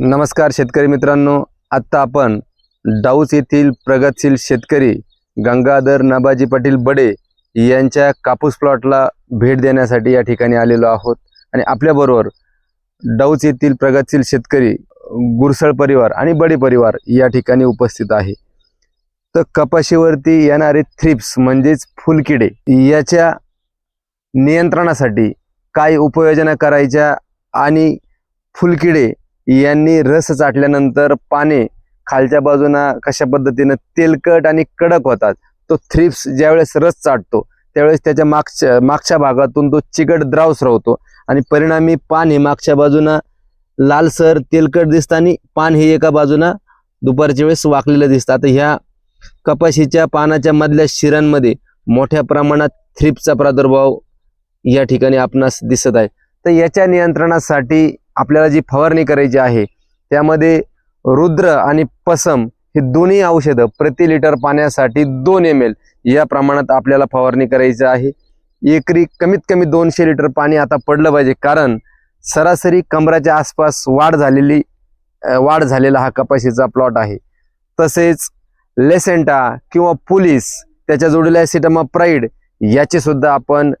नमस्कार शेतकरी मित्रांनो. आत्ता आपण डाऊस येथील प्रगतशील शेतकरी गंगाधर नाबाजी पाटील बडे यांच्या कापूस प्लॉटला भेट देण्यासाठी या ठिकाणी आलेलो आहोत. आणि आपल्याबरोबर डाऊस येथील प्रगतशील शेतकरी गुरसळ परिवार आणि बडे परिवार या ठिकाणी उपस्थित आहे. तर कपाशीवरती येणारे थ्रिप्स म्हणजेच फुलकिडे याच्या नियंत्रणासाठी काय उपाययोजना करायच्या आणि फुलकिडे यांनी रस चाटल्यानंतर पाने खालच्या बाजूना कशा पद्धतीनं तेलकट आणि कडक होतात. तो थ्रिप्स ज्यावेळेस रस चाटतो त्यावेळेस त्याच्या मागच्या मागच्या भागातून तो चिकट द्राव स्रवतो आणि परिणामी पान हे मागच्या बाजूनं लालसर तेलकट दिसतं आणि पान हे एका बाजूनं दुपारच्या वेळेस वाकलेलं दिसतं. आता ह्या कपाशीच्या पानाच्या मधल्या शिरांमध्ये मोठ्या प्रमाणात थ्रिप्सचा प्रादुर्भाव या ठिकाणी आपणास दिसत आहे. तर याच्या नियंत्रणासाठी आपल्याला जी फवारणी करायची आहे त्यामध्ये रुद्र आणि पसम ही दोन्ही औषधं प्रति लिटर पाण्यासाठी दोन एम एल या प्रमाणात आपल्याला फवारणी करायची आहे. एकरी कमीत कमी दोनशे लिटर पाणी आता पडलं पाहिजे कारण सरासरी कमराच्या आसपास वाढ झालेली वाढ झालेला हा कपाशीचा प्लॉट आहे. तसेच लेसेंटा किंवा पुलिस त्याच्या जोडीला सिटमा प्राईड याचे सुद्धा आपण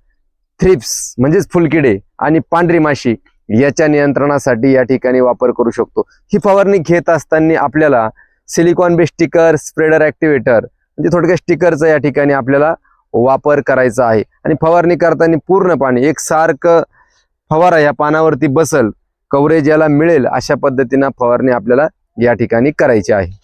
थ्रिप्स म्हणजेच फुलकिडे आणि पांढरी माशी याच्या नियंत्रणासाठी या ठिकाणी वापर करू शकतो. ही फवारणी घेत असताना आपल्याला silicon base sticker spreader activator म्हणजे थोडक्यात स्टिकरचा या ठिकाणी आपल्याला वापर करायचा आहे. आणि फवारणी करताना पूर्ण पाणी एक सारखं फवारा या पानावरती बसल कवरेज याला मिळेल अशा पद्धतीनं फवारणी आपल्याला या ठिकाणी करायची आहे.